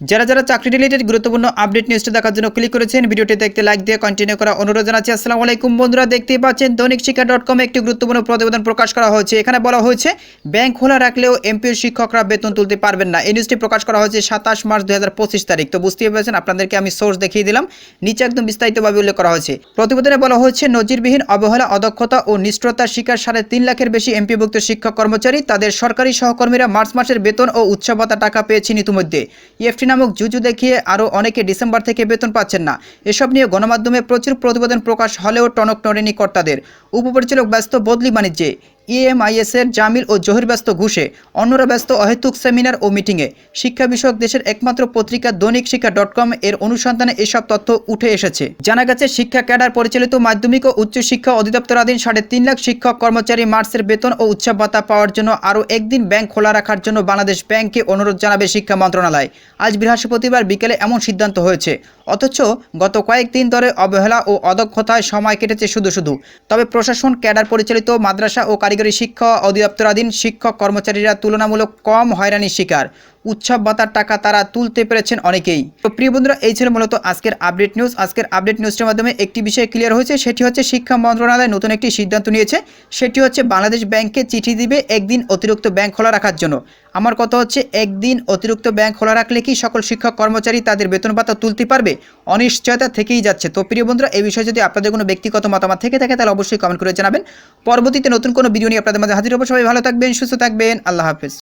যারা যারা চাকরি রিলেটেড গুরুত্বপূর্ণ আপডেট নিউজটা দেখার জন্য ক্লিক করেছেন ভিডিওটি দেখতে লাইক দিয়ে কন্টিনিউ করা অনুরোধ জানাচ্ছি। আসসালামু আলাইকুম বন্ধুরা, দেখতেই পাচ্ছেন দৈনিক শিক্ষা ডট কমে একটি গুরুত্বপূর্ণ প্রতিবেদন প্রকাশ করা হয়েছে। এখানে বলা হয়েছে ব্যাংক খোলা রাখলেও এমপিও শিক্ষকরা বেতন তুলতে পারবেন না। এই নিউজটি প্রকাশ করা হয়েছে সাতাশ মার্চ দুই তারিখ। তো বুঝতেই পেরেছেন, আপনাদেরকে আমি সোর্স দেখিয়ে দিলাম। নিচে একদম বিস্তারিতভাবে উল্লেখ করা হয়েছে। প্রতিবেদনে বলা হয়েছে, নজিরবিহীন অবহেলা, অদক্ষতা ও নিষ্ঠুরতার শিকার সাড়ে তিন লাখের বেশি এমপিভুক্ত শিক্ষক কর্মচারী, তাদের সরকারি সহকর্মীরা মার্চ মাসের বেতন ও উৎসব ভাতা টাকা পেয়েছেন ইতিমধ্যে। ইএফটি নামক জুজু দেখিয়ে আরও অনেকে ডিসেম্বর থেকে বেতন পাচ্ছেন না। এসব নিয়ে গণমাধ্যমে প্রচুর প্রতিবেদন প্রকাশ হলেও টনক নড়েনি কর্তাদের। উপপরিচালক ব্যস্ত বদলি বাণিজ্যে। ইএমআইএস এর জামিল ও জহির ব্যস্ত ঘুষে, অন্যরা ব্যস্ত অহেতুক সেমিনার ও মিটিংয়ে। শিক্ষা বিষয়ক দেশের একমাত্র পত্রিকা দৈনিক শিক্ষা ডট কম এর অনুসন্ধানে এসব তথ্য উঠে এসেছে। জানা গেছে, শিক্ষা ক্যাডার পরিচালিত মাধ্যমিক ও উচ্চশিক্ষা অধিদপ্তরাধীন সাড়ে তিন লাখ শিক্ষক কর্মচারী মার্চের বেতন ও উৎসব ভাতা পাওয়ার জন্য আরও একদিন ব্যাংক খোলা রাখার জন্য বাংলাদেশ ব্যাংককে অনুরোধ জানাবে শিক্ষা মন্ত্রণালয়। আজ বৃহস্পতিবার বিকেলে এমন সিদ্ধান্ত হয়েছে। অথচ গত কয়েকদিন ধরে অবহেলা ও অদক্ষতায় সময় কেটেছে শুধু শুধু। তবে প্রশাসন, ক্যাডার পরিচালিত মাদ্রাসা ও কারিগরি শিক্ষা অধিদপ্তরাধীন শিক্ষক কর্মচারীরা তুলনামূলক কম হয়রানির শিকার। উৎসব ভাতার টাকা তারা তুলতে পেরেছেন অনেকেই। তো প্রিয় বন্ধুরা, এই ছিল মূলত আজকের আপডেট নিউজ। আজকের আপডেট নিউজটার মাধ্যমে একটি বিষয় ক্লিয়ার হয়েছে, সেটি হচ্ছে শিক্ষা মন্ত্রণালয় নতুন একটি সিদ্ধান্ত নিয়েছে। সেটি হচ্ছে বাংলাদেশ ব্যাংকে চিঠি দিবে একদিন অতিরিক্ত ব্যাংক খোলা রাখার জন্য। আমার কথা হচ্ছে, একদিন অতিরিক্ত ব্যাংক খোলা রাখলে কি সকল শিক্ষক কর্মচারী তাদের বেতন ভাতা তুলতে পারবে? অনিশ্চয়তা থেকেই যাচ্ছে। তো প্রিয় বন্ধুরা, এই বিষয়ে যদি আপনাদের কোনো ব্যক্তিগত মতামত থেকে থাকে, তাহলে অবশ্যই কমেন্ট করে জানাবেন। পরবর্তীতে নতুন কোনো ভিডিও নিয়ে আপনাদের মাঝে হাজির হব। সবাই ভালো থাকবেন, সুস্থ থাকবেন। আল্লাহ হাফেজ।